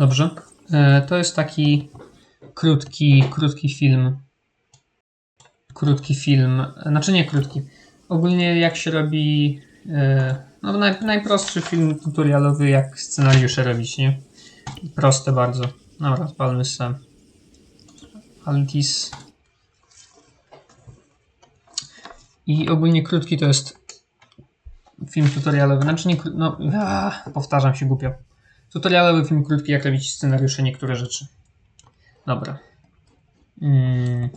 Dobrze. E, To jest taki krótki, krótki film. Krótki film. Znaczy nie krótki. Ogólnie jak się robi. e, No naj, najprostszy film tutorialowy, jak scenariusze robić, nie? Proste bardzo. Dobra, spalmy sam. Altis. I ogólnie krótki to jest film tutorialowy. Znaczy nie no, aaa, powtarzam się głupio. Tutorialowy film krótki, jak robić scenariusze, niektóre rzeczy. Dobra. Mm.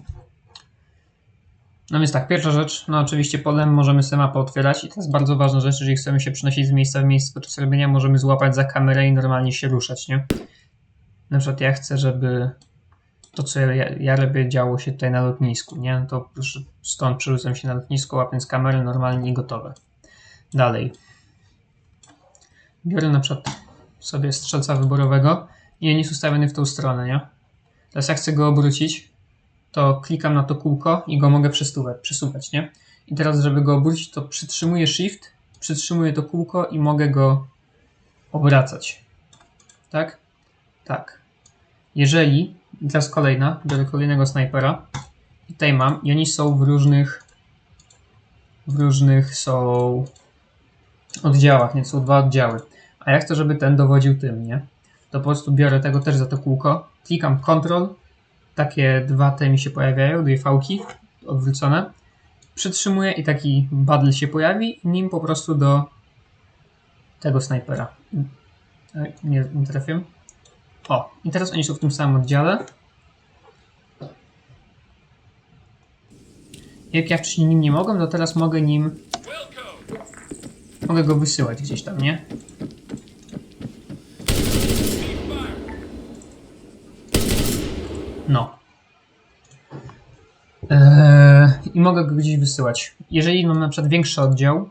No więc tak, pierwsza rzecz, no oczywiście polem możemy sobie mapę otwierać i to jest bardzo ważna rzecz, jeżeli chcemy się przenosić z miejsca w miejsce podczas robienia, możemy złapać za kamerę i normalnie się ruszać, nie? Na przykład ja chcę, żeby to, co ja, ja robię, działo się tutaj na lotnisku, nie? No To stąd przerzucam się na lotnisko, łapiąc kamerę normalnie i gotowe. Dalej. Biorę na przykład sobie strzelca wyborowego i on jest ustawiony w tą stronę, nie? Teraz jak chcę go obrócić, to klikam na to kółko i go mogę przesuwać, przesuwać, nie? I teraz, żeby go obrócić, to przytrzymuję Shift, przytrzymuję to kółko i mogę go obracać. Tak? Tak. Jeżeli, teraz kolejna, biorę kolejnego snajpera i tutaj mam, i oni są w różnych w różnych są oddziałach, nie? Są dwa oddziały. A ja chcę, żeby ten dowodził tym, nie? To po prostu biorę tego też za to kółko, klikam Ctrl, takie dwa te mi się pojawiają, dwie fałki odwrócone, przytrzymuję i taki badl się pojawi, nim po prostu do tego snajpera. Nie, nie trafię. O, i teraz oni są w tym samym oddziale. Jak ja wcześniej nim nie mogłem, to teraz mogę nim. Mogę go wysyłać gdzieś tam, nie? No. Eee, I mogę go gdzieś wysyłać. Jeżeli mam na przykład większy oddział,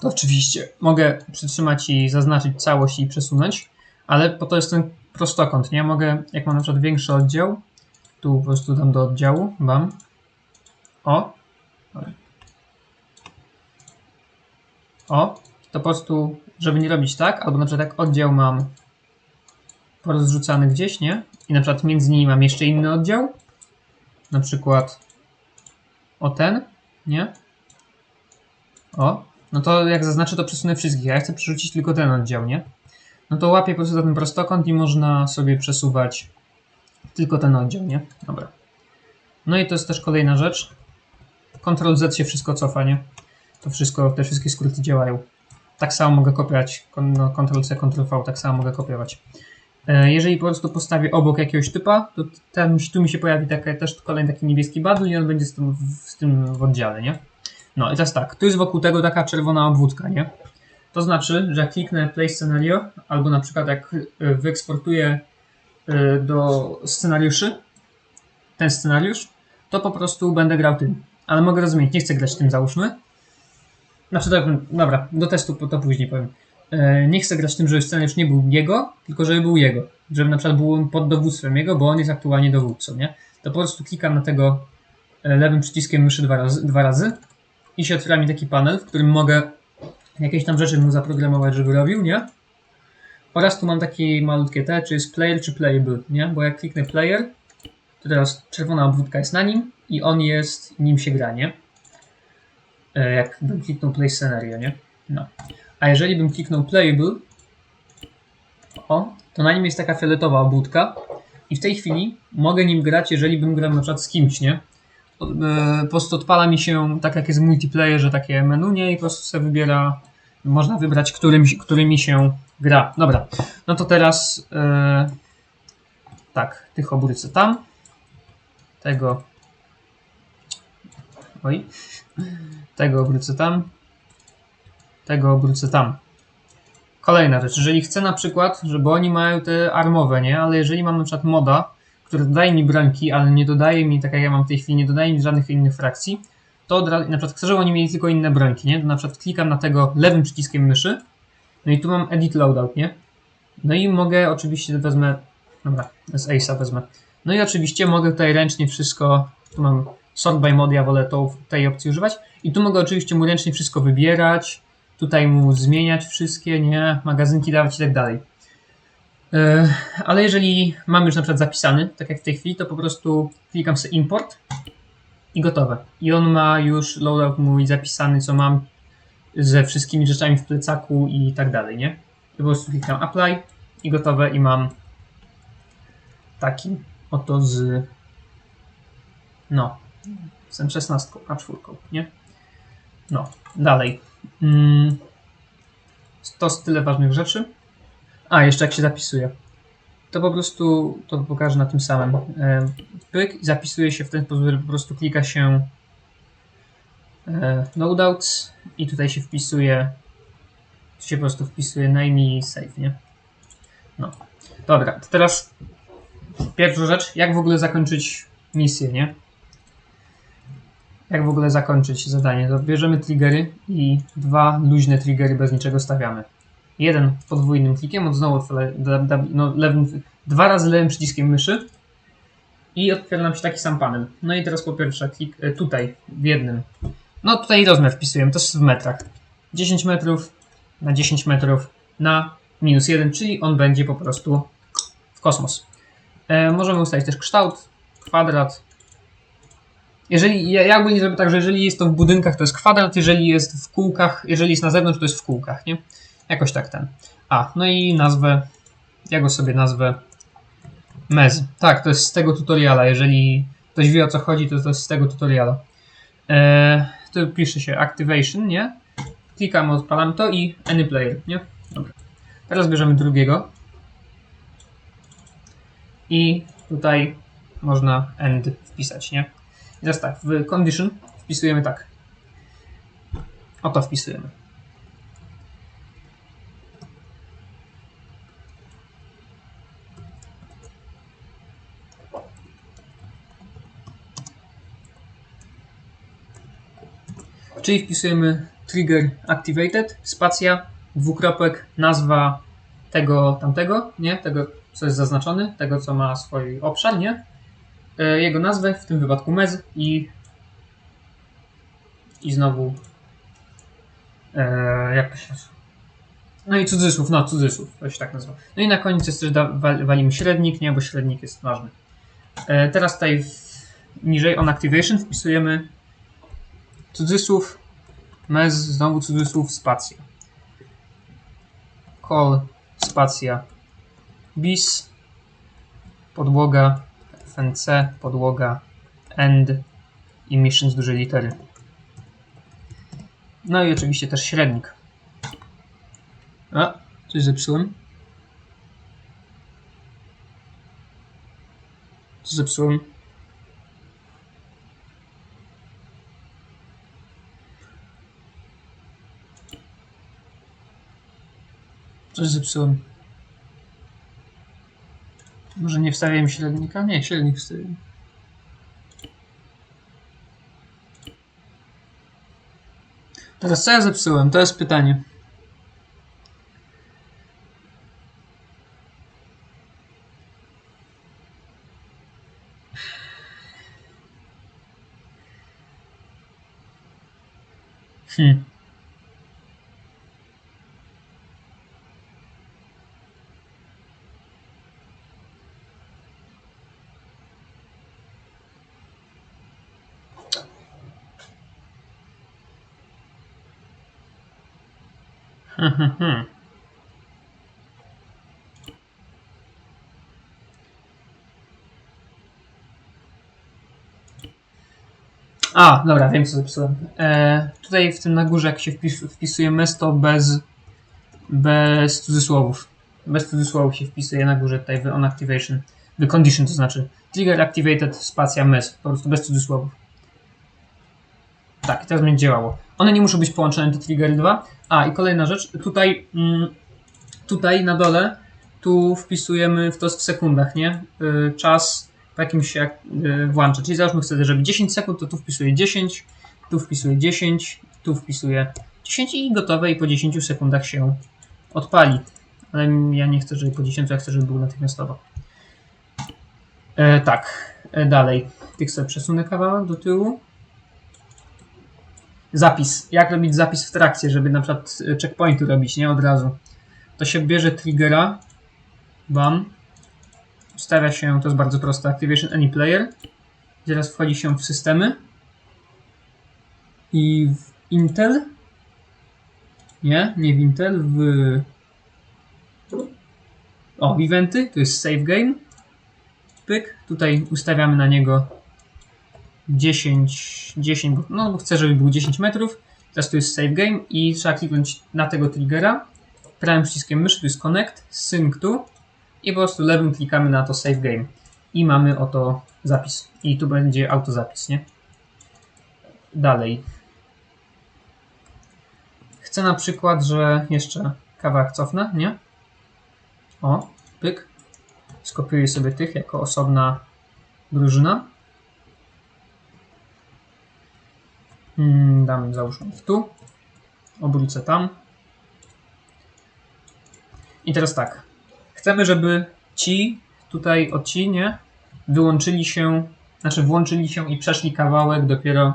to oczywiście mogę przytrzymać i zaznaczyć całość i przesunąć, ale po to jest ten prostokąt, nie? Mogę, jak mam na przykład większy oddział, tu po prostu dam do oddziału, bam. O, o, to po prostu, żeby nie robić tak, albo na przykład jak oddział mam porozrzucany gdzieś, nie? I na przykład między nimi mam jeszcze inny oddział, na przykład o ten, nie? O, no to jak zaznaczę, to przesunę wszystkich, ja chcę przerzucić tylko ten oddział, nie? No to łapię po prostu za ten prostokąt i można sobie przesuwać tylko ten oddział, nie? Dobra. No i to jest też kolejna rzecz. Ctrl Z się wszystko cofa, nie? To wszystko, te wszystkie skróty działają. Tak samo mogę kopiować, no, Ctrl C, Ctrl V, tak samo mogę kopiować. E, Jeżeli po prostu postawię obok jakiegoś typa, to ten, tu mi się pojawi taka, też kolejny taki niebieski badl i on będzie z tym, w, z tym w oddziale, nie? No i teraz tak, tu jest wokół tego taka czerwona obwódka, nie? To znaczy, że jak kliknę Play Scenario, albo na przykład jak y, wyeksportuję y, do scenariuszy, ten scenariusz, to po prostu będę grał tym. Ale mogę rozumieć, nie chcę grać tym, załóżmy. Znaczy, to, dobra, do testu to później powiem. E, Nie chcę grać tym, żeby scenariusz nie był jego, tylko żeby był jego. Żeby na przykład był on pod dowództwem jego, bo on jest aktualnie dowódcą, nie? To po prostu klikam na tego e, lewym przyciskiem myszy dwa razy, dwa razy i się otwiera mi taki panel, w którym mogę jakieś tam rzeczy mu zaprogramować, żeby robił, nie? Oraz tu mam takie malutkie te, czy jest player, czy playable, nie? Bo jak kliknę player, to teraz czerwona obwódka jest na nim i on jest, nim się gra, nie? E, Jak bym kliknął play scenario, nie? No. A jeżeli bym kliknął playable, o, to na nim jest taka fioletowa obwódka i w tej chwili mogę nim grać, jeżeli bym grał na przykład z kimś, nie? E, Po prostu odpala mi się, tak jak jest w multiplayerze, takie menu, nie? I po prostu sobie wybiera, można wybrać, którym, którymi się gra. Dobra, no to teraz e, tak, tych obrócę tam, tego oj, tego obrócę tam, tego obrócę tam. Kolejna rzecz, jeżeli chcę na przykład, żeby oni mają te armowe, nie? Ale jeżeli mam na przykład moda, który dodaje mi brońki, ale nie dodaje mi, tak jak ja mam w tej chwili, nie dodaje mi żadnych innych frakcji, to na przykład chcę, żeby oni mieli tylko inne brońki, nie? To na przykład klikam na tego lewym przyciskiem myszy, no i tu mam edit loadout, nie? No i mogę oczywiście wezmę, dobra, z Ace'a wezmę. No i oczywiście mogę tutaj ręcznie wszystko, tu mam sort by mod, ja wolę tą, tej opcji używać i tu mogę oczywiście mu ręcznie wszystko wybierać, tutaj mu zmieniać wszystkie, nie, magazynki dawać i tak dalej. E, ale jeżeli mam już na przykład zapisany, tak jak w tej chwili, to po prostu klikam sobie import i gotowe. I on ma już loadout mój zapisany, co mam ze wszystkimi rzeczami w plecaku i tak dalej, nie? I po prostu klikam apply i gotowe i mam taki oto z no z M16 a 4, nie? No, dalej. Mm, to tyle ważnych rzeczy. A, jeszcze jak się zapisuje. To po prostu, to pokażę na tym samym. Pyk i zapisuje się w ten sposób, że po prostu klika się e, loadouts i tutaj się wpisuje tu się po prostu wpisuje name i save, nie? No. Dobra, to teraz pierwsza rzecz, jak w ogóle zakończyć misję, nie? Jak w ogóle zakończyć zadanie? To bierzemy triggery i dwa luźne triggery bez niczego stawiamy. Jeden podwójnym klikiem, od znowu no, lewym, dwa razy lewym przyciskiem myszy i otwiera nam się taki sam panel. No i teraz po pierwsze klik e, tutaj w jednym. No tutaj rozmiar wpisujemy, to jest w metrach. 10 metrów na 10 metrów na minus 1, czyli on będzie po prostu w kosmos. E, możemy ustalić też kształt, kwadrat. Jeżeli, ja, ogólnie zrobię tak, że jeżeli jest to w budynkach, to jest kwadrat, jeżeli jest w kółkach, jeżeli jest na zewnątrz, to jest w kółkach, nie? Jakoś tak ten. A, no i nazwę, ja go sobie nazwę Mez. Tak, to jest z tego tutoriala, jeżeli ktoś wie o co chodzi, to to jest z tego tutoriala. E, tu pisze się Activation, nie? Klikamy, odpalamy to i Any Player, nie? Dobra. Teraz bierzemy drugiego. I tutaj można end wpisać, nie? Teraz tak, w condition wpisujemy tak. Oto wpisujemy. Czyli wpisujemy trigger activated, spacja, dwukropek, nazwa tego tamtego, nie? Tego, co jest zaznaczony, tego, co ma swój obszar, nie? E, Jego nazwę, w tym wypadku mez i i znowu e, jak to się nazywa? No i cudzysłów, no cudzysłów, to się tak nazywa. No i na koniec jest też da, wal, walimy średnik, nie? Bo średnik jest ważny. E, teraz tutaj w, niżej on activation wpisujemy cudzysłów, mez, znowu cudzysłów, spacja. Call, spacja, bis, podłoga, FNC, podłoga, end i mission z dużej litery. No i oczywiście też średnik. A, coś zepsułem. Co zepsułem? Coś zepsułem. Może nie wstawiałem średnika? Nie, średnik wstawiłem. Teraz co ja zepsułem? To jest pytanie. Hmm. Hmm, hmm, hmm. A, dobra, wiem co zepsułem. E, tutaj w tym na górze, jak się wpis, wpisuje mes, to bez, bez cudzysłowów. Bez cudzysłowów się wpisuje na górze tutaj w on activation. W condition to znaczy trigger activated spacja mes. Po prostu bez cudzysłowów. Tak, teraz będzie działało. One nie muszą być połączone te triggery 2. A, i kolejna rzecz. Tutaj, mm, tutaj na dole, tu wpisujemy w to w sekundach, nie? Y, czas, po jakim się y, włącza. Czyli załóżmy chcę, żeby 10 sekund, to tu wpisuję 10, tu wpisuję 10, tu wpisuję 10 i gotowe i po 10 sekundach się odpali. Ale ja nie chcę, żeby po 10, ja chcę, żeby był natychmiastowo. E, tak, e, dalej. Tych sobie przesunę kawałek do tyłu zapis. Jak robić zapis w trakcie, żeby na przykład checkpointu robić, nie od razu. To się bierze triggera Bam. Ustawia się, to jest bardzo proste, Activation Any Player. Teraz wchodzi się w systemy. I w Intel. Nie, nie w Intel, w... O, eventy, to jest save game. Pyk, tutaj ustawiamy na niego 10, 10, bo- no bo chcę, żeby był 10 metrów. Teraz to jest save game i trzeba kliknąć na tego triggera. Prawym przyciskiem myszy to jest connect, sync to i po prostu lewym klikamy na to save game. I mamy oto zapis. I tu będzie autozapis, nie? Dalej. Chcę na przykład, że jeszcze kawałek cofnę, nie? O, pyk. Skopiuję sobie tych jako osobna drużyna. Mm, Dam, załóżmy ich tu. Obrócę tam. I teraz tak. Chcemy, żeby ci, tutaj o ci, nie? Wyłączyli się, znaczy włączyli się i przeszli kawałek dopiero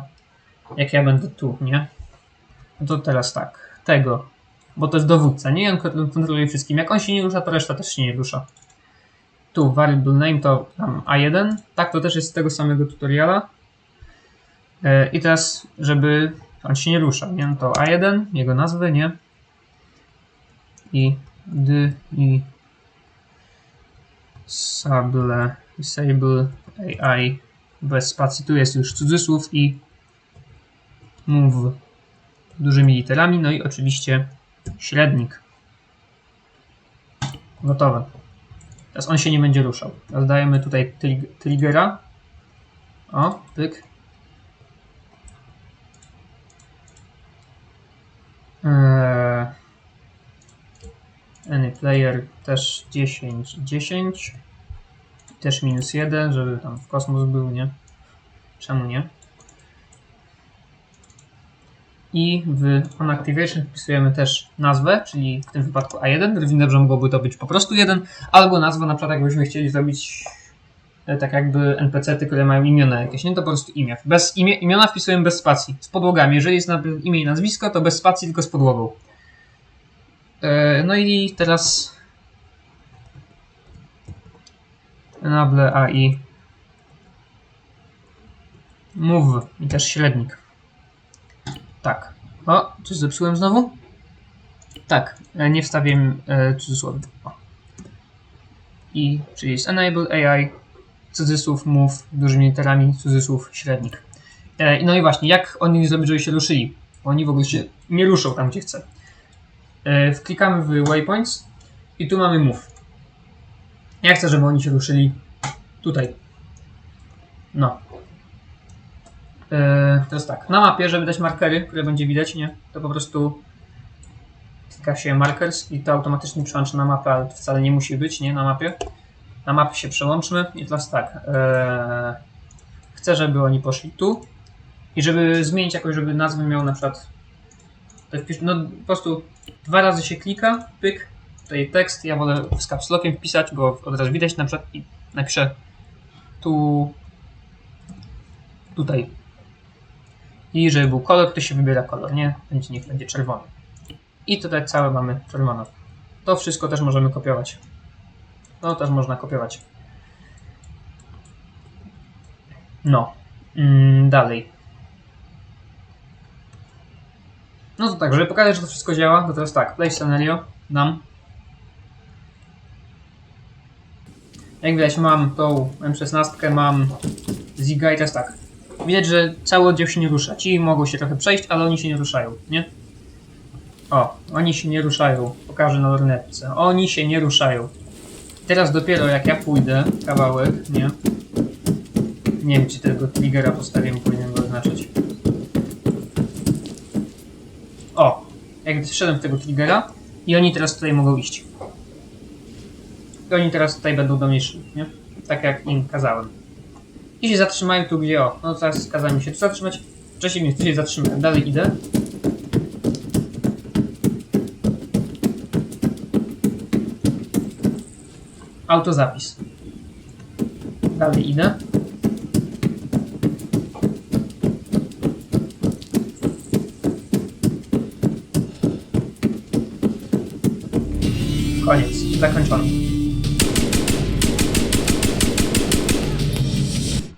jak ja będę tu, nie? No to teraz tak. Tego. Bo to jest dowódca, nie? On kon- kontroluje wszystkim. Jak on się nie rusza, to reszta też się nie rusza. Tu variable name to tam A1. Tak, to też jest z tego samego tutoriala. E, I teraz, żeby on się nie ruszał, nie? No to A1, jego nazwy, nie? I d i sable, disable AI bez spacji. Tu jest już cudzysłów i move dużymi literami. No i oczywiście średnik. Gotowe. Teraz on się nie będzie ruszał. Teraz dajemy tutaj trig-. O, pyk. Player też 10, 10. Też minus 1, żeby tam w kosmos był, nie? Czemu nie? I w onActivation wpisujemy też nazwę, czyli w tym wypadku A1. Równie dobrze mogłoby to być po prostu 1, albo nazwę, na przykład jakbyśmy chcieli zrobić e, tak jakby NPC-ty, które mają imiona jakieś, nie? To po prostu imię. Bez imię, imiona wpisujemy bez spacji, z podłogami. Jeżeli jest imię i nazwisko, to bez spacji, tylko z podłogą. E, No i teraz enable AI move i też średnik. Tak. O, czy zepsułem znowu? Tak, e, nie wstawiłem e, cudzysłowów. O. I czyli jest enable AI, cudzysłów move, dużymi literami, cudzysłów średnik. E, no i właśnie, jak oni zrobić, żeby się ruszyli? Oni w ogóle się nie ruszą tam, gdzie chcę. E, wklikamy w waypoints i tu mamy move. Ja chcę, żeby oni się ruszyli tutaj. No. E, jest tak. Na mapie, żeby dać markery, które będzie widać, nie? To po prostu klika się markers i to automatycznie przełącza na mapę, ale to wcale nie musi być, nie? Na mapie. Na mapie się przełączmy i teraz tak. E, chcę, żeby oni poszli tu i żeby zmienić jakoś, żeby nazwę miał na przykład to wpisz, no po prostu dwa razy się klika, pyk, tutaj tekst, ja wolę z caps lockiem wpisać, bo od razu widać na przykład i napiszę tu tutaj i żeby był kolor, to się wybiera kolor, nie? Będzie, niech będzie czerwony. I tutaj całe mamy czerwono. To wszystko też możemy kopiować. To też można kopiować. No. Mm, dalej. No to tak, żeby pokazać, że to wszystko działa, to teraz tak, play scenario, dam. Jak widać mam tą M16, mam Ziga i teraz tak. Widać, że cały oddział się nie rusza. Ci mogą się trochę przejść, ale oni się nie ruszają, nie? O, oni się nie ruszają. Pokażę na lornetce. Oni się nie ruszają. Teraz dopiero jak ja pójdę kawałek, nie? Nie wiem, czy tego triggera postawiłem, powinien go oznaczyć. O, jak wszedłem w tego triggera i oni teraz tutaj mogą iść. I oni teraz tutaj będą do mnie szli, nie? Tak jak im kazałem. I się zatrzymają tu, gdzie o. No teraz kazałem się tu zatrzymać. Wcześniej więc tu się zatrzymałem. Dalej idę. Autozapis. Dalej idę. zakończony.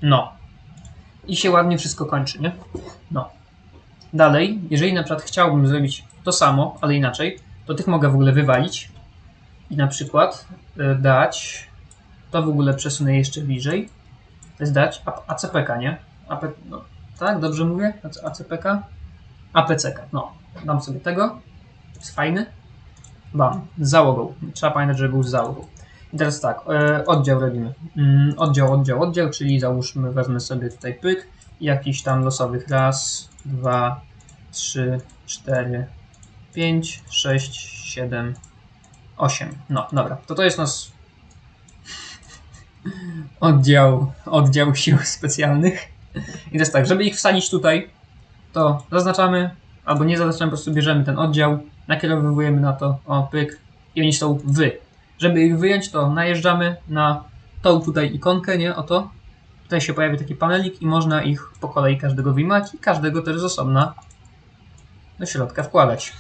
No. I się ładnie wszystko kończy, nie? No. Dalej, jeżeli na przykład chciałbym zrobić to samo, ale inaczej, to tych mogę w ogóle wywalić i na przykład e, dać, to w ogóle przesunę jeszcze bliżej, to jest dać ACPK, nie? AP, no, tak, dobrze mówię? ACPK? APCK, no. Dam sobie tego, jest fajny. Bam, z załogą. Trzeba pamiętać, że był z załogą. I teraz tak, e, oddział robimy. Mm, oddział, oddział, oddział, czyli załóżmy, wezmę sobie tutaj pyk jakiś tam losowych raz, dwa, trzy, cztery, pięć, sześć, siedem, osiem. No, dobra, to to jest nasz oddział, oddział sił specjalnych. I teraz tak, żeby ich wsadzić tutaj, to zaznaczamy, albo nie zaznaczamy, po prostu bierzemy ten oddział, nakierowujemy na to, o pyk, i oni są wy. Żeby ich wyjąć, to najeżdżamy na tą tutaj ikonkę, nie? Oto. Tutaj się pojawia taki panelik i można ich po kolei każdego wyjmować i każdego też z osobna do środka wkładać.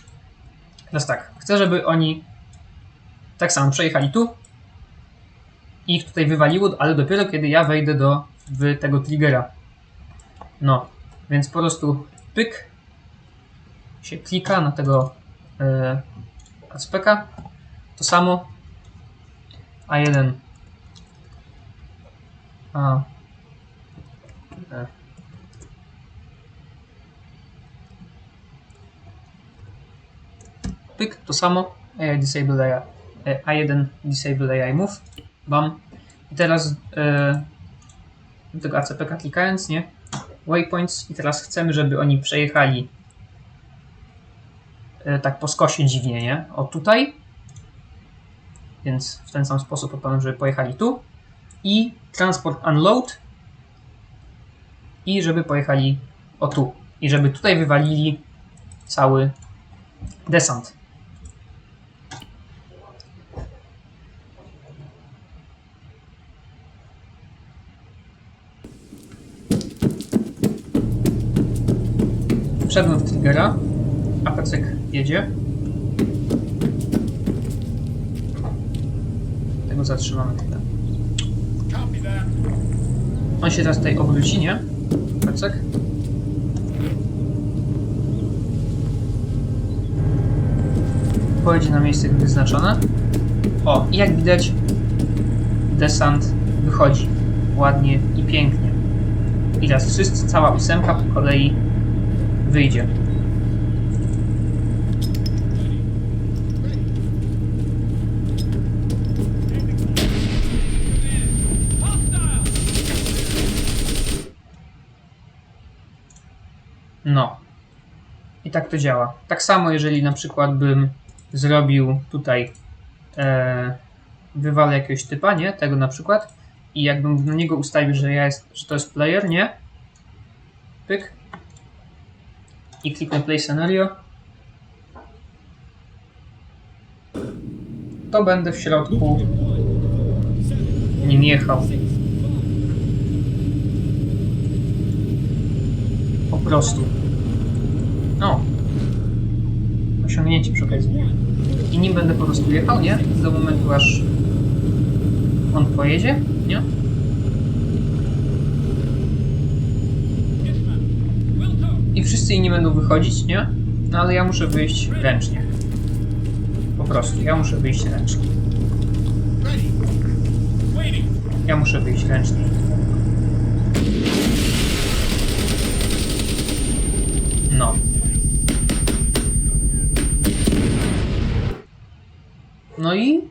Teraz tak, chcę, żeby oni tak samo przejechali tu i ich tutaj wywaliło, ale dopiero kiedy ja wejdę do w tego triggera. No, więc po prostu pyk się klika na tego e, ACPK. To samo A1 A e. Pyk, to samo AI disable AI, e, A1 disable AI move bam i teraz e, do tego ACPK klikając, nie? Waypoints i teraz chcemy, żeby oni przejechali tak po skosie dziwnie, nie? O tutaj. Więc w ten sam sposób odpowiadam, żeby pojechali tu. I transport unload. I żeby pojechali o tu. I żeby tutaj wywalili cały desant. Wszedłem w triggera. Apecek jedzie. Tego zatrzymamy chwilę. On się teraz tutaj obróci, nie? Apecek. Pojedzie na miejsce wyznaczone. O, i jak widać, desant wychodzi ładnie i pięknie. I teraz wszyscy, cała ósemka po kolei wyjdzie. No. I tak to działa. Tak samo, jeżeli na przykład bym zrobił tutaj e, wywalę jakiegoś typa, nie? Tego na przykład. I jakbym na niego ustawił, że, ja jest, że to jest player, nie? Pyk. I kliknę play scenario. To będę w środku nim jechał. Po prostu. No. Osiągnięcie przy okazji. I nim będę po prostu jechał, nie? Do momentu aż on pojedzie, nie? I wszyscy inni będą wychodzić, nie? No ale ja muszę wyjść ręcznie. Po prostu, ja muszę wyjść ręcznie. Ja muszę wyjść ręcznie. No. No i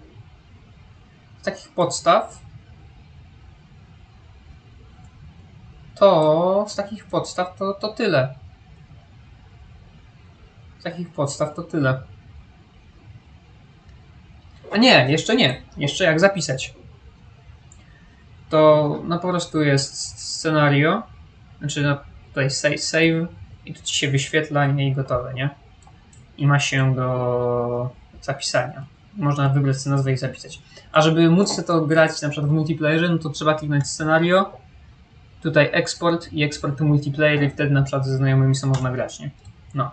z takich podstaw to z takich podstaw to, to tyle. Z takich podstaw to tyle. A nie, jeszcze nie. Jeszcze jak zapisać to no po prostu jest scenario, znaczy no tutaj save i tu ci się wyświetla nie i gotowe, nie? I ma się do zapisania. Można wybrać nazwę i zapisać. A żeby móc to grać na przykład w multiplayerze, no to trzeba kliknąć scenario, tutaj export i export to multiplayer i wtedy na przykład ze znajomymi sobie można grać, nie? No.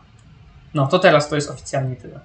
No, to teraz to jest oficjalnie tyle.